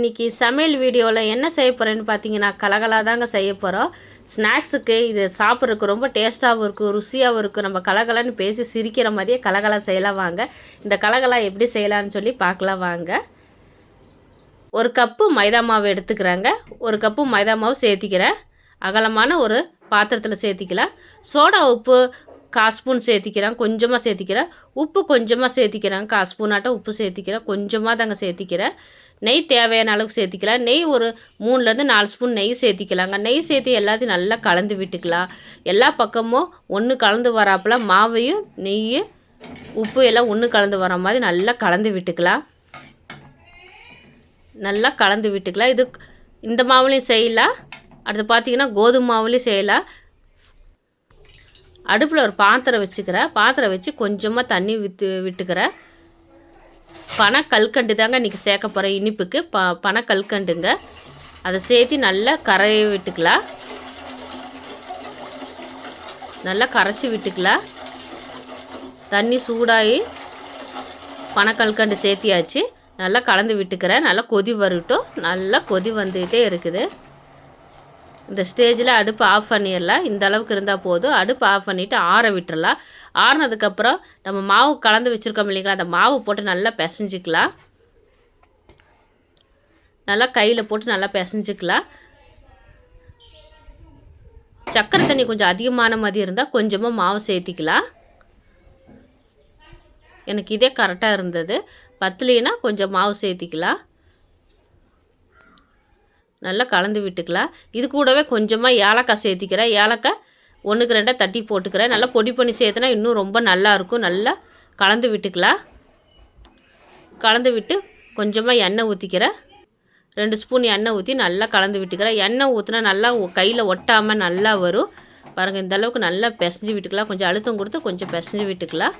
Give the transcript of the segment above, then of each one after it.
இன்றைக்கி சமையல் வீடியோவில் என்ன செய்ய போகிறேன்னு பார்த்தீங்கன்னா கலகலா தாங்க செய்ய போகிறோம் ஸ்நாக்ஸுக்கு இது சாப்பிட்றதுக்கு ரொம்ப டேஸ்ட்டாகவும் இருக்கும் ருசியாகவும் இருக்கும் நம்ம கலகலான்னு பேசி சிரிக்கிற மாதிரியே கலகலா செய்யலாம் வாங்க. இந்த கலகலா எப்படி செய்யலான்னு சொல்லி பார்க்கலாம் வாங்க. ஒரு கப்பு மைதா மாவு எடுத்துக்கிறாங்க. ஒரு கப்பு மைதா மாவு சேர்த்திக்கிறேன். அகலமான ஒரு பாத்திரத்தில் சேர்த்திக்கலாம். சோடா உப்பு கால் ஸ்பூன் சேர்த்திக்கிறேன் கொஞ்சமாக சேர்த்திக்கிறேன். உப்பு கொஞ்சமாக சேர்த்திக்கிறேன் கால் ஸ்பூனாட்டம் உப்பு சேர்த்திக்கிறேன் கொஞ்சமாக தாங்க சேர்த்திக்கிறேன். நெய் தேவையான அளவுக்கு சேர்த்திக்கலாம். நெய் ஒரு மூணுலேருந்து நாலு ஸ்பூன் நெய் சேர்த்திக்கலாங்க. நெய் சேர்த்து எல்லாத்தையும் நல்லா கலந்து விட்டுக்கலாம். எல்லா பக்கமும் ஒன்று கலந்து வராப்பில் மாவையும் நெய் உப்பு எல்லாம் ஒன்று கலந்து வர மாதிரி நல்லா கலந்து விட்டுக்கலாம். நல்லா கலந்து விட்டுக்கலாம். இது இந்த மாவுலேயும் செய்யலாம். அடுத்து பார்த்தீங்கன்னா கோதுமை மாவுலேயும் செய்யலாம். அடுப்பில் ஒரு பாத்திரம் வச்சுக்கிறேன் பாத்திரம் வச்சு கொஞ்சமாக தண்ணி விற்று விட்டுக்கிறேன் பனை கல்கண்டு தாங்க இன்றைக்கி சேர்க்க போகிறேன் இனிப்புக்கு. ப பனை கல்கண்டுங்க அதை சேர்த்து நல்லா கரைய விட்டுக்கலாம். நல்லா கரைச்சி விட்டுக்கலாம். தண்ணி சூடாகி பனக்கல்கண்டு சேர்த்தியாச்சு. நல்லா கலந்து விட்டுக்கிறேன் நல்லா கொதி வரட்டும். நல்லா கொதி வந்துகிட்டே இருக்குது. இந்த ஸ்டேஜில் அடுப்பு ஆஃப் பண்ணிடலாம் இந்த அளவுக்கு இருந்தால் போதும். அடுப்பு ஆஃப் பண்ணிவிட்டு ஆற விட்டுறலாம். ஆறினதுக்கப்புறம் நம்ம மாவு கலந்து வச்சுருக்கோம் இல்லைங்களா? அந்த மாவு போட்டு நல்லா பிசைஞ்சிக்கலாம். நல்லா கையில் போட்டு நல்லா பிசைஞ்சிக்கலாம். சக்கரை தண்ணி கொஞ்சம் அதிகமான மாதிரி இருந்தால் கொஞ்சமாக மாவு சேர்த்திக்கலாம். எனக்கு இதே கரெக்டாக இருந்தது. பத்துலேனா கொஞ்சம் மாவு சேர்த்திக்கலாம். நல்லா கலந்து விட்டுக்கலாம். இது கூடவே கொஞ்சமாக ஏலக்காய் சேர்த்திக்கிறேன். ஏலக்காய் ஒன்றுக்கு ரெண்டாக தட்டி போட்டுக்கிறேன். நல்லா பொடி பண்ணி சேர்த்துனா இன்னும் ரொம்ப நல்லாயிருக்கும் நல்லா கலந்து விட்டுக்கலாம். கலந்து விட்டு கொஞ்சமாக எண்ணெய் ஊற்றிக்கிறேன் ரெண்டு ஸ்பூன் எண்ணெய் ஊற்றி நல்லா கலந்து விட்டுக்கிறேன். எண்ணெய் ஊற்றினா நல்லா கையில் ஒட்டாமல் நல்லா வரும். பாருங்கள் இந்த அளவுக்கு நல்லா பிசைஞ்சு விட்டுக்கலாம். கொஞ்சம் அழுத்தம் கொடுத்து கொஞ்சம் பிசைஞ்சு விட்டுக்கலாம்.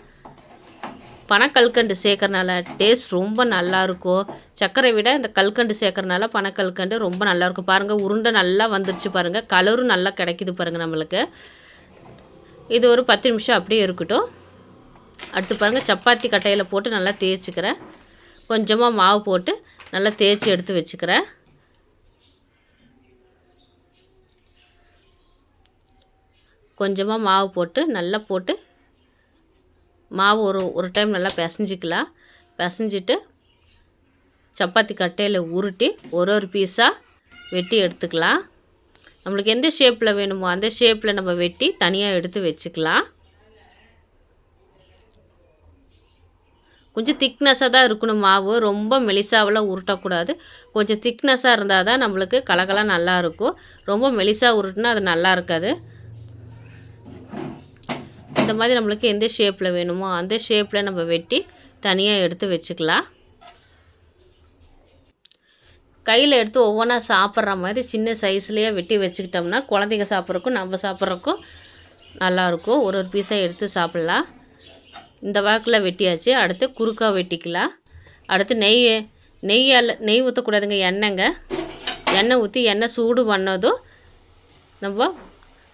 பனக்கல்கண்டு சேர்க்கறனால டேஸ்ட் ரொம்ப நல்லாயிருக்கும் சர்க்கரை விட இந்த கல்கண்டு சேர்க்கறனால பனக்கல்கண்டு ரொம்ப நல்லாயிருக்கும் பாருங்கள் உருண்டை நல்லா வந்துருச்சு பாருங்கள் கலரும் நல்லா கிடைக்கிது பாருங்கள் நம்மளுக்கு. இது ஒரு பத்து நிமிஷம் அப்படியே இருக்கட்டும். அடுத்து பாருங்கள் சப்பாத்தி கட்டையில் போட்டு நல்லா தேய்ச்சிக்கிறேன். கொஞ்சமாக மாவு போட்டு நல்லா தேய்ச்சி எடுத்து வச்சுக்கிறேன். கொஞ்சமாக மாவு போட்டு நல்லா போட்டு மாவு ஒரு ஒரு டைம் நல்லா பிசைஞ்சிக்கலாம். பிசைஞ்சிட்டு சப்பாத்தி கட்டையில் உருட்டி ஒரு ஒரு பீஸாக வெட்டி எடுத்துக்கலாம். நம்மளுக்கு எந்த ஷேப்பில் வேணுமோ அந்த ஷேப்பில் நம்ம வெட்டி தனியாக எடுத்து வச்சுக்கலாம். கொஞ்சம் திக்னஸாக தான் இருக்கணும் மாவு. ரொம்ப மெலிசாவெல்லாம் உருட்டக்கூடாது. கொஞ்சம் திக்னஸாக இருந்தால் தான் நம்மளுக்கு கலகலாம் நல்லாயிருக்கும் ரொம்ப மெலிசாக உருட்டுனா அது நல்லா இருக்காது. இந்த மாதிரி நம்மளுக்கு எந்த ஷேப்பில் வேணுமோ அந்த ஷேப்பில் நம்ம வெட்டி தனியாக எடுத்து வச்சுக்கலாம். கையில் எடுத்து ஒவ்வொன்றா சாப்பிட்ற மாதிரி சின்ன சைஸ்லேயே வெட்டி வச்சுக்கிட்டோம்னா குழந்தைங்க சாப்பிட்றக்கும் நம்ம சாப்பிட்றக்கும் நல்லாயிருக்கும் ஒரு ஒரு பீஸாக எடுத்து சாப்பிட்லாம். இந்த வாக்கில் வெட்டியாச்சு. அடுத்து குறுக்காக வெட்டிக்கலாம். அடுத்து நெய் நெய்யால் நெய் ஊற்றக்கூடாதுங்க எண்ணெய்ங்க. எண்ணெய் ஊற்றி எண்ணெய் சூடு பண்ணதும் நம்ம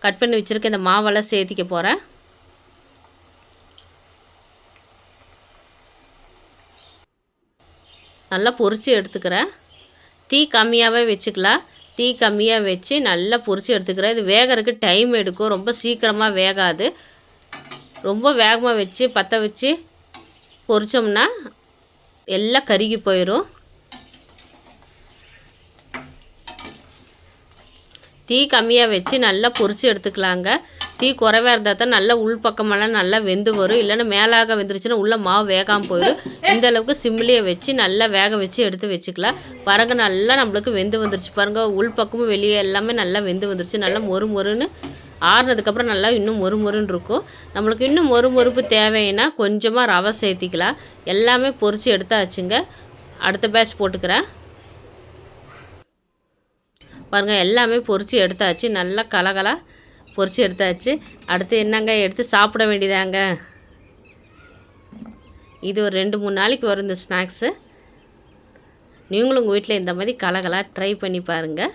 கட் பண்ணி வச்சுருக்க இந்த மாவெல்லாம் சேர்த்திக்க போகிறேன் நல்லா பொறிச்சு எடுத்துக்கிறேன். தீ கம்மியாகவே வச்சுக்கலாம். தீ கம்மியாக வச்சு நல்லா பொறிச்சு எடுத்துக்கிறேன். இது வேகிறதுக்கு டைம் எடுக்கும். ரொம்ப சீக்கிரமாக வேகாது. ரொம்ப வேகமாக வச்சு பற்ற வச்சு பொறிச்சோம்னா எல்லாம் கருகி போயிடும் தீ கம்மியாக வச்சு நல்லா பொரித்து எடுத்துக்கலாங்க. தீ குறைவாக இருந்தால் தான் நல்லா உள் பக்கமெல்லாம் நல்லா வெந்து வரும். இல்லைன்னா மேலாக வெந்துருச்சுன்னா உள்ளே மாவு வேகாமல் போயிடும் இந்த அளவுக்கு சிம்லேயே வச்சு நல்லா வேக வச்சு எடுத்து வச்சுக்கலாம். பாருங்க நல்லா நம்மளுக்கு வெந்து வந்துருச்சு. பாருங்கள் உள் பக்கமும் வெளியே எல்லாமே நல்லா வெந்து வந்துருச்சு. நல்லா மொறு மொறுன்னு ஆறுனதுக்கப்புறம் நல்லா இன்னும் மொறு மொறுன்னு இருக்கும். நம்மளுக்கு இன்னும் மொறு மொறுப்பு தேவைன்னா கொஞ்சமாக ரவை சேர்த்திக்கலாம். எல்லாமே பொரித்து எடுத்தாச்சுங்க. அடுத்த பேட்ச் போட்டுக்கிறேன். பாருங்கள் எல்லாமே பொரித்து எடுத்தாச்சு. நல்லா கலகலா பொரித்து எடுத்தாச்சு. அடுத்து என்னங்க? எடுத்து சாப்பிட வேண்டியதாங்க. இது ஒரு ரெண்டு மூணு நாளைக்கு வரும் இந்த ஸ்நாக்ஸு. நீங்களும் உங்கள் வீட்டில் இந்த மாதிரி கலகலாக ட்ரை பண்ணி பாருங்கள்